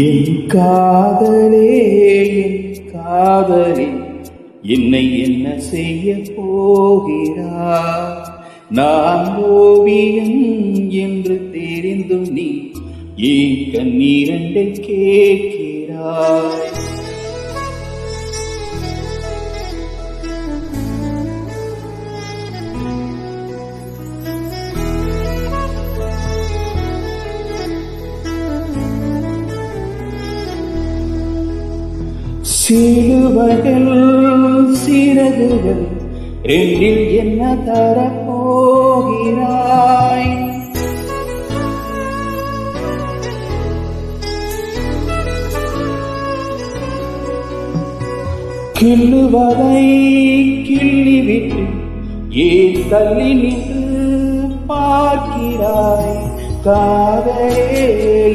என் காதலே என் காதலே என்னை என்ன செய்ய போகிறாய் நான் ஓவியன் என்று தெரிந்தும் நீ ஏன் கண்ணீரண்டை கேட்கிறாய். சிலுவைகள் சிறகுகள் ரெண்டில் என்ன தரப்போகிறாய்? கிள்ளுவதை கிள்ளிவிட்டு ஏன் தள்ளி நின்று பார்க்கிறாய்? காதலே